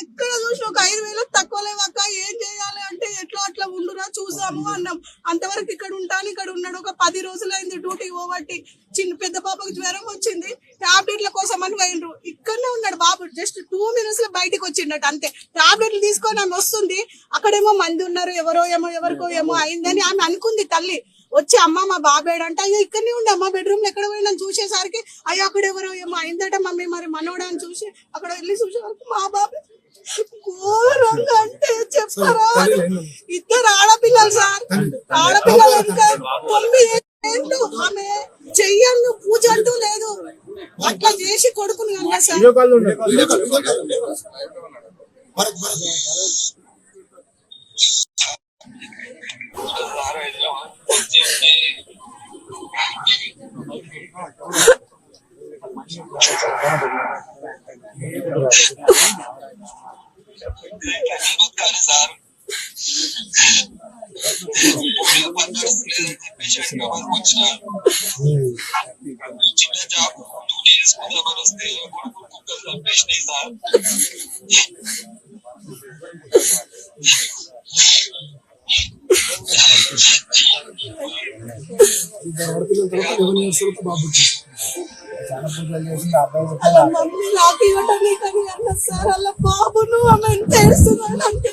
ఎక్కడ చూసిన ఒక ఐదు వేలకు తక్కువ లేవక్క ఏం చేయాలి అంటే ఎట్లా అట్లా ఉండురా చూసాము అన్నాం. అంతవరకు ఇక్కడ ఉంటాను ఇక్కడ ఉన్నాడు. ఒక పది రోజులైంది డ్యూటీ పోబట్టి చిన్న పెద్ద పాపకు జ్వరం వచ్చింది. టాబ్లెట్ల కోసం అని పోయిండ్రు. ఇక్కడనే ఉన్నాడు బాబు. జస్ట్ టూ మినిట్స్లో బయటకు వచ్చిండట అంతే. టాబ్లెట్లు తీసుకొని ఆమె వస్తుంది. అక్కడేమో మంది ఉన్నారు. ఎవరో ఏమో ఎవరికో ఏమో అయిందని ఆమె అనుకుంది తల్లి. వచ్చి అమ్మ మా బాబేడంట అంటే అయ్యో ఇక్కడనే ఉండే. అమ్మ బెడ్రూమ్లో ఎక్కడ పోయినా చూసేసరికి అయ్యో అక్కడ ఎవరో ఏమో అయిందట మమ్మీ. మరి మనోడా అని చూసి అక్కడ వెళ్ళి చూసేసరికి మా బాబు ఇద్దరు ఆడపిల్లలు సార్. ఆడపిల్లలు తొమ్మిది ఏంటో ఆమె చెయ్యను పూజ అంటూ లేదు. అట్లా చేసి కొడుకుని కన్నా సార్. చిన్న జాబ్ టూ డేస్ కుదరమని వస్తే కొడుకు కుక్కలు చంపేసినాయి సార్ అలా మమ్మీ నాకు ఇవ్వడానికి అని అన్న సార్ అలా బాబును ఆమె ఎంత ఏడుస్తున్నాడు అంటే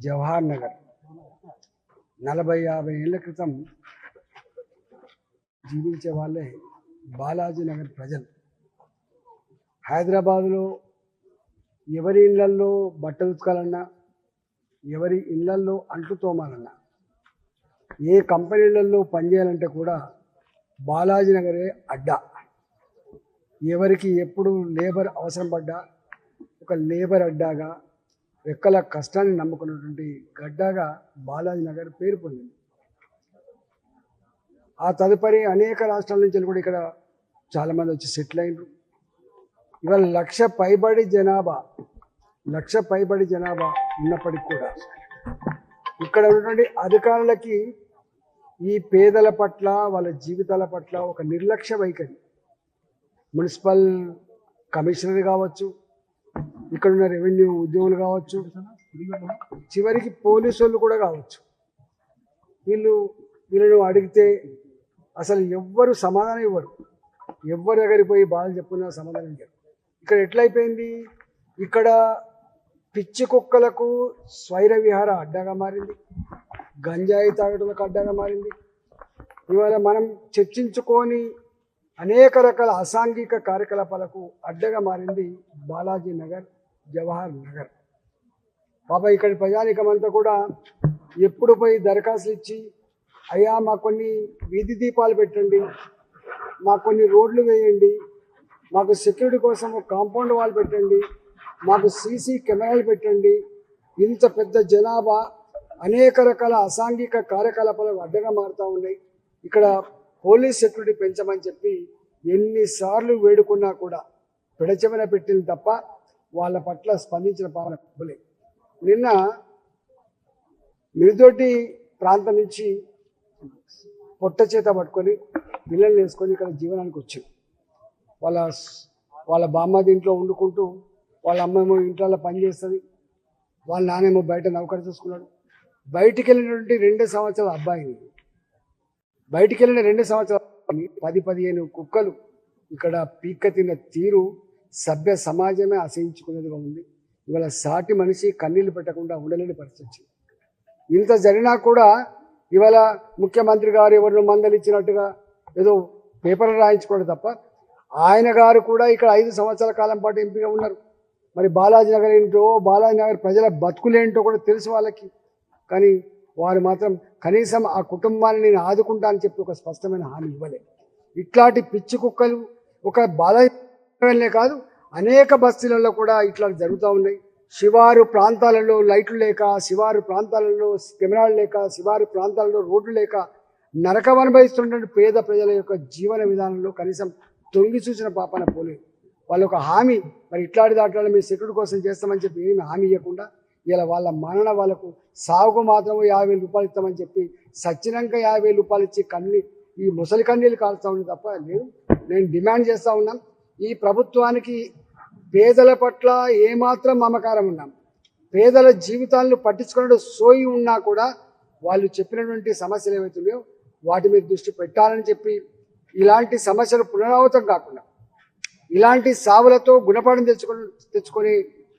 జవహర్ నగర్ నలభై యాభై ఏళ్ళ క్రితం జీవించే వాళ్ళే బాలాజీ నగర్ ప్రజలు. హైదరాబాదులో ఎవరి ఇళ్ళల్లో బట్టలు ఉతకాలన్నా ఎవరి ఇళ్ళల్లో అంట్లు తోమాలన్నా ఏ కంపెనీలలో పనిచేయాలంటే కూడా బాలాజీ నగరే అడ్డా. ఎవరికి ఎప్పుడు లేబర్ అవసరం పడ్డా ఒక లేబర్ అడ్డాగా రెక్కల కష్టాన్ని నమ్ముకున్నటువంటి గడ్డాగా బాలాజీ నగర్ పేరు పొందింది. ఆ తదుపరి అనేక రాష్ట్రాల నుంచి కూడా ఇక్కడ చాలామంది వచ్చి సెటిల్ అయినరు ఇవాళ లక్ష పైబడి జనాభా లక్ష పైబడి జనాభా ఉన్నప్పటికి కూడా ఇక్కడ ఉన్నటువంటి అధికారులకి ఈ పేదల పట్ల వాళ్ళ జీవితాల పట్ల ఒక నిర్లక్ష్య వైఖరి. మున్సిపల్ కమిషనర్ కావచ్చు ఇక్కడ ఉన్న రెవెన్యూ ఉద్యోగులు కావచ్చు చివరికి పోలీసు వాళ్ళు కూడా కావచ్చు. వీళ్ళు వీళ్ళను అడిగితే అసలు ఎవ్వరు సమాధానం ఇవ్వరు. ఎవరి దగ్గరికి పోయి బాధలు చెప్పుకున్నా సమాధానం చెప్పు. ఇక్కడ ఎట్లయిపోయింది? ఇక్కడ పిచ్చి కుక్కలకు స్వైర విహార అడ్డగా మారింది. గంజాయి తాగటలకు అడ్డగా మారింది. ఇవాళ మనం చర్చించుకొని అనేక రకాల అసాంఘిక కార్యకలాపాలకు అడ్డగా మారింది బాలాజీ నగర్ జవహర్ నగర్. పాప ఇక్కడ ప్రజానికమంతా కూడా ఎప్పుడు పోయి దరఖాస్తులు ఇచ్చి అయ్యా మా కొన్ని వీధి దీపాలు పెట్టండి మాకు కొన్ని రోడ్లు వేయండి మాకు సెక్యూరిటీ కోసం ఒక కాంపౌండ్ వాల్ పెట్టండి మాకు సీసీ కెమెరాలు పెట్టండి. ఇంత పెద్ద జనాభా అనేక రకాల అసాంఘిక కార్యకలాపాలకు అడ్డగా మారుతూ ఉన్నాయి. ఇక్కడ పోలీస్ సెక్యూరిటీ పెంచమని చెప్పి ఎన్నిసార్లు వేడుకున్నా కూడా పిడచెమన పెట్టింది తప్ప వాళ్ళ పట్ల స్పందించిన పాలన పోలే నిన్న మిరుదొడ్డి ప్రాంతం నుంచి పొట్ట చేత పట్టుకొని పిల్లల్ని వేసుకొని ఇక్కడ జీవనానికి వచ్చాం. వాళ్ళ వాళ్ళ బామ్మ దీంట్లో వండుకుంటూ వాళ్ళ అమ్మేమో ఇంట్లో పని చేస్తుంది వాళ్ళ నానేమో బయట నౌకరి చూసుకున్నాడు. బయటికి వెళ్ళినటువంటి రెండు సంవత్సరాల అబ్బాయిని బయటికి వెళ్ళిన రెండు సంవత్సరాల అబ్బాయిని పది పదిహేను కుక్కలు ఇక్కడ పీక్క తిన్న తీరు సభ్య సమాజమే అసహించుకునేదిగా ఉంది. ఇవాళ సాటి మనిషి కన్నీళ్ళు పెట్టకుండా ఉండలేని పరిస్థితి వచ్చింది. ఇంత జరిగినా కూడా ఇవాళ ముఖ్యమంత్రి గారు ఎవరిని మందలిచ్చినట్టుగా ఏదో పేపర్లు రాయించుకోవడం తప్ప. ఆయన గారు కూడా ఇక్కడ ఐదు సంవత్సరాల కాలం పాటు ఎంపీగా ఉన్నారు. మరి బాలాజీ నగర్ ఏంటో బాలాజీ నగర్ ప్రజల బతుకులేంటో కూడా తెలుసు వాళ్ళకి. కానీ వారు మాత్రం కనీసం ఆ కుటుంబాన్ని నేను ఆదుకుంటా అని చెప్పి ఒక స్పష్టమైన హామీ ఇవ్వలేదు. ఇట్లాంటి పిచ్చి కుక్కలు ఒక బాలాజీ కాదు అనేక బస్తీలలో కూడా ఇట్లా జరుగుతూ ఉన్నాయి. శివారు ప్రాంతాలలో లైట్లు లేక శివారు ప్రాంతాలలో కెమెరాలు లేక శివారు ప్రాంతాలలో రోడ్లు లేక నరకం అనుభవిస్తున్నటువంటి పేద ప్రజల యొక్క జీవన విధానంలో కనీసం తొంగి చూసిన పాపన పోలేదు. వాళ్ళ ఒక హామీ మరి ఇట్లాంటి దాంట్లో మేము సెక్యూరిటీ కోసం చేస్తామని చెప్పి ఏమి హామీ ఇవ్వకుండా ఇలా వాళ్ళ మరణ వాళ్ళకు సాగుకు మాత్రం యాభై వేలు రూపాయలు ఇస్తామని చెప్పి సచ్చినాక యాభై వేలు రూపాయలు ఇచ్చి కన్ని ఈ ముసలి కన్నీళ్ళు కాలుస్తూ ఉంది తప్ప లేదు. నేను డిమాండ్ చేస్తూ ఉన్నాం. ఈ ప్రభుత్వానికి పేదల పట్ల ఏమాత్రం మమకారం ఉన్నాం పేదల జీవితాలను పట్టించుకునే సోయి ఉన్నా కూడా వాళ్ళు చెప్పినటువంటి సమస్యలు ఏమవుతున్నాయో వాటి మీద దృష్టి పెట్టాలని చెప్పి ఇలాంటి సమస్యలు పునరావృతం కాకుండా ఇలాంటి సావులతో గుణపాఠం తెచ్చుకొని తెచ్చుకొని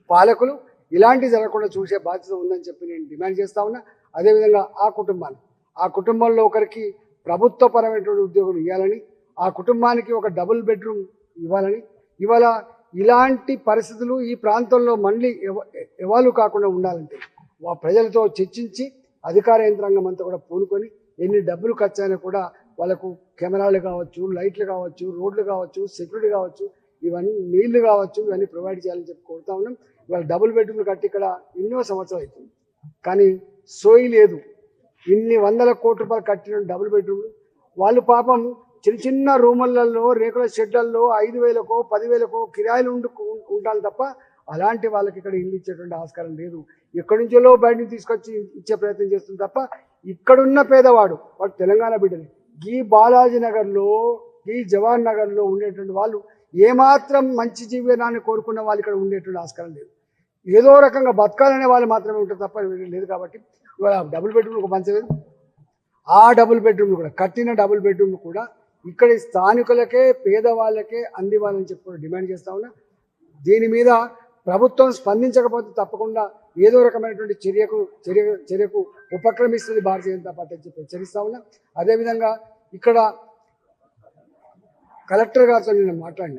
పాలకులు ఇలాంటి జరగకుండా చూసే బాధ్యత ఉందని చెప్పి నేను డిమాండ్ చేస్తా ఉన్నా. అదేవిధంగా ఆ కుటుంబాన్ని ఆ కుటుంబంలో ఒకరికి ప్రభుత్వపరమైనటువంటి ఉద్యోగం ఇవ్వాలని ఆ కుటుంబానికి ఒక డబుల్ బెడ్రూమ్ ఇవ్వాలని ఇవాళ ఇలాంటి పరిస్థితులు ఈ ప్రాంతంలో మళ్ళీ ఎవ- ఎవాలు కాకుండా ఉండాలంటే వా ప్రజలతో చర్చించి అధికార యంత్రాంగం అంతా కూడా పూనుకొని ఎన్ని డబ్బులు ఖర్చు అయినా కూడా వాళ్ళకు కెమెరాలు కావచ్చు లైట్లు కావచ్చు రోడ్లు కావచ్చు సెక్యూరిటీ కావచ్చు ఇవన్నీ నీళ్ళు కావచ్చు ఇవన్నీ ప్రొవైడ్ చేయాలని చెప్పి కోరుతా ఉన్నాం. ఇవాళ డబుల్ బెడ్రూమ్లు కట్టి ఇక్కడ ఎన్నో సంవత్సరాలు అవుతుంది. కానీ సోయి లేదు. ఇన్ని వందల కోట్ల రూపాయలు కట్టిన డబుల్ బెడ్రూమ్లు. వాళ్ళు పాపం చిన్న చిన్న రూములలో రేకుల షెడ్లలో ఐదు వేలకో పదివేలకో కిరాయిలు ఉండు ఉంటాను తప్ప అలాంటి వాళ్ళకి ఇక్కడ ఇల్లు ఇచ్చేటువంటి ఆస్కారం లేదు. ఎక్కడి నుంచో బయటని తీసుకొచ్చి ఇచ్చే ప్రయత్నం చేస్తుంది తప్ప ఇక్కడున్న పేదవాడు వాడు తెలంగాణ బిడ్డని ఈ బాలాజీ నగర్లో ఈ జవహర్ నగర్లో ఉండేటువంటి వాళ్ళు ఏమాత్రం మంచి జీవనాన్ని కోరుకున్న వాళ్ళు ఇక్కడ ఉండేటువంటి ఆస్కారం లేదు. ఏదో రకంగా బతకాలనే వాళ్ళు మాత్రమే ఉంటారు తప్ప లేదు కాబట్టి ఇవాళ డబుల్ బెడ్రూమ్ ఒక మంచి ఆ డబుల్ బెడ్రూమ్ కూడా కట్టిన డబుల్ బెడ్రూమ్ కూడా ఇక్కడ స్థానికులకే పేదవాళ్ళకే అందివ్వాలని చెప్పి కూడా డిమాండ్ చేస్తా ఉన్నా. దీని మీద ప్రభుత్వం స్పందించకపోతే తప్పకుండా ఏదో రకమైనటువంటి చర్యకు చర్య చర్యకు ఉపక్రమిస్తుంది భారతీయ జనతా పార్టీ అని చెప్పి హెచ్చరిస్తా ఉన్నా. అదేవిధంగా ఇక్కడ కలెక్టర్ గారితో నేను మాట్లాడినా.